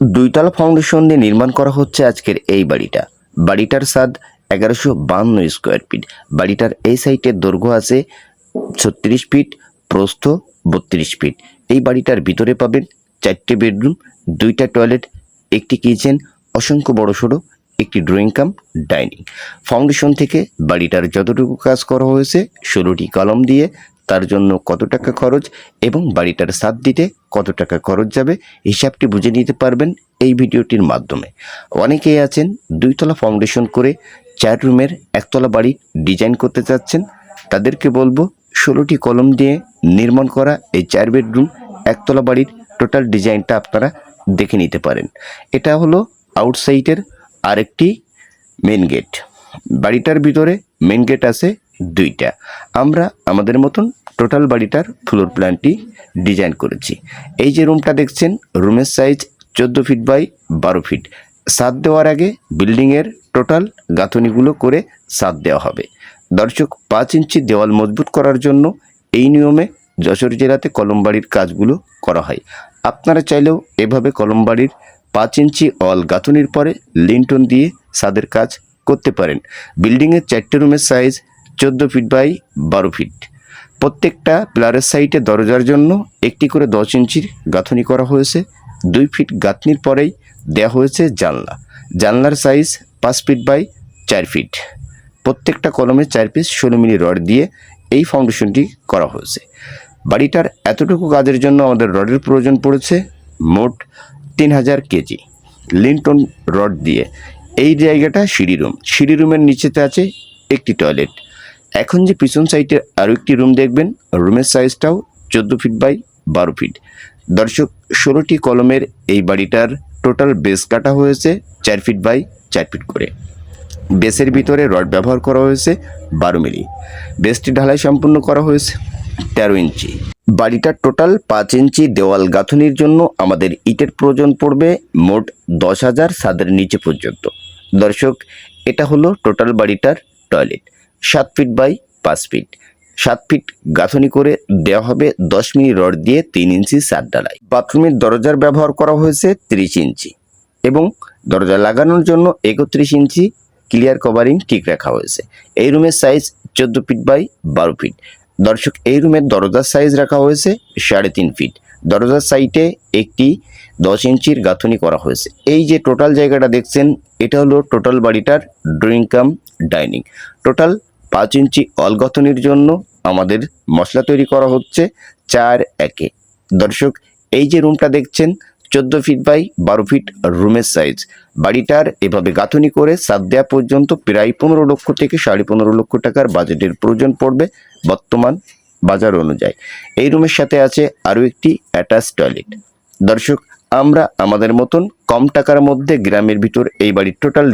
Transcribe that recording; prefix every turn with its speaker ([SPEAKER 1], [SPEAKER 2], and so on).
[SPEAKER 1] দুইতলা foundation দিয়ে নির্মাণ করা হচ্ছে আজকের এই বাড়িটা। বাড়িটার স্বাদ এগারোশো বান্ন স্কোয়ার ফিট। বাড়িটার এই সাইটের দৈর্ঘ্য আছে ছত্রিশ ফিট, প্রস্থ বত্রিশ ফিট। এই বাড়িটার ভিতরে পাবেন চারটে বেডরুম, দুইটা টয়লেট, একটি কিচেন, অসংখ্য বড় সড়ো, একটি ড্রয়িং কাম, ডাইনিং। ফাউন্ডেশন থেকে বাড়িটার যতটুকু কাজ করা হয়েছে, ষোলোটি কলম দিয়ে তার জন্য কত টাকা খরচ এবং বাড়িটার সাত দিতে কত টাকা খরচ যাবে, হিসাবটি বুঝে নিতে পারবেন এই ভিডিওটির মাধ্যমে। অনেকেই আছেন দুইতলা ফাউন্ডেশন করে চার রুমের একতলা বাড়ি ডিজাইন করতে চাচ্ছেন। তাদেরকে বলব ষোলোটি কলম দিয়ে নির্মাণ করা এই চার বেডরুম একতলা বাড়ির টোটাল ডিজাইনটা আপনারা দেখে নিতে পারেন। এটা হলো আউটসাইডের আরেকটি মেন গেট বাড়িটার ভিতরে মেন গেট আছে দুইটা। আমরা আমাদের মতন টোটাল বাড়িটার ফ্লোর প্ল্যানটি ডিজাইন করেছি। এই যে রুমটা দেখছেন, রুমের সাইজ চোদ্দ ফিট বাই বারো ফিট সাত দেওয়ার আগে বিল্ডিংয়ের টোটাল গাঁথনিগুলো করে সাত দেওয়া হবে। দর্শক, পাঁচ ইঞ্চি দেওয়াল মজবুত করার জন্য এই নিয়মে যশোর জেলাতে কলমবাড়ির কাজগুলো করা হয়। আপনারা চাইলেও এভাবে কলমবাড়ির পাঁচ ইঞ্চি অল গাঁথনির পরে লিন্টন দিয়ে ছাদের কাজ করতে পারেন। বিল্ডিংয়ের চারটে রুমের সাইজ চোদ্দ ফিট বাই বারো ফিট। প্রত্যেকটা প্লারের সাইটে দরজার জন্য একটি করে দশ ইঞ্চির গাঁথনি করা হয়েছে। দুই ফিট গাঁথনির পরেই দেওয়া হয়েছে জানলা। জানলার সাইজ পাঁচ ফিট বাই চার ফিট। প্রত্যেকটা কলমে চার পিস ষোলো মিলি রড দিয়ে এই ফাউন্ডেশনটি করা হয়েছে। বাড়িটার এতটুকু কাজের জন্য আমাদের রডের প্রয়োজন পড়েছে মোট তিন হাজার কেজি লিন্টন রড দিয়ে। এই জায়গাটা সিঁড়ি রুম। সিঁড়ি রুমের নিচেতে আছে একটি টয়লেট। এখন যে পিছন সাইডে আরও একটি রুম দেখবেন রুমের সাইজটাও চোদ্দ ফিট বাই বারো ফিট দর্শক, ষোলোটি কলমের এই বাড়িটার টোটাল বেস কাটা হয়েছে চার ফিট বাই চার ফিট করে। বেসের ভিতরে রড ব্যবহার করা হয়েছে বারো মিলি। বেসটি ঢালাই সম্পূর্ণ করা হয়েছে তেরো ইঞ্চি। বাড়িটার টোটাল পাঁচ ইঞ্চি দেওয়াল গাঁথনির জন্য আমাদের ইটের প্রয়োজন পড়বে মোট দশ হাজার সাদের নিচে পর্যন্ত। দর্শক, এটা হলো টোটাল বাড়িটার টয়লেট সাত ফিট বাই পাঁচ ফিট সাত ফিট গাঁথনি করে দেওয়া হবে দশ মিনিট রড দিয়ে তিন ইঞ্চি সাত ডালাই। বাথরুমের দরজার ব্যবহার করা হয়েছে ত্রিশ ইঞ্চি এবং দরজা লাগানোর জন্য একত্রিশ ইঞ্চি ক্লিয়ার কভারিং ঠিক রাখা হয়েছে। এই রুমের সাইজ চোদ্দ ফিট বাই বারো ফিট দর্শক, এই রুমের দরজার সাইজ রাখা হয়েছে সাড়ে তিন ফিট দরজার সাইটে একটি দশ ইঞ্চির গাঁথনি করা হয়েছে। এই যে টোটাল জায়গাটা দেখছেন, এটা হলো টোটাল বাড়িটার ড্রয়িং কাম ডাইনিং টোটাল পাঁচ ইঞ্চি অল গাঁথনির জন্য আমাদের মশলা তৈরি করা হচ্ছে চার একে। দর্শক, এই যে রুমটা দেখছেন, চোদ্দ ফিট বাই বারো ফিট রুমের সাইজ বাড়িটার এভাবে গাঁথনি করে সাত দেওয়া পর্যন্ত প্রায় পনেরো লক্ষ থেকে সাড়ে পনেরো লক্ষ টাকার বাজেটের প্রয়োজন পড়বে বর্তমান বাজার অনুযায়ী। এই রুমের সাথে আছে আরও একটি অ্যাটাচ টয়লেট দর্শক, আমরা আমাদের মতন কম টাকার মধ্যে গ্রামের ভিতর এই বাড়ির টোটাল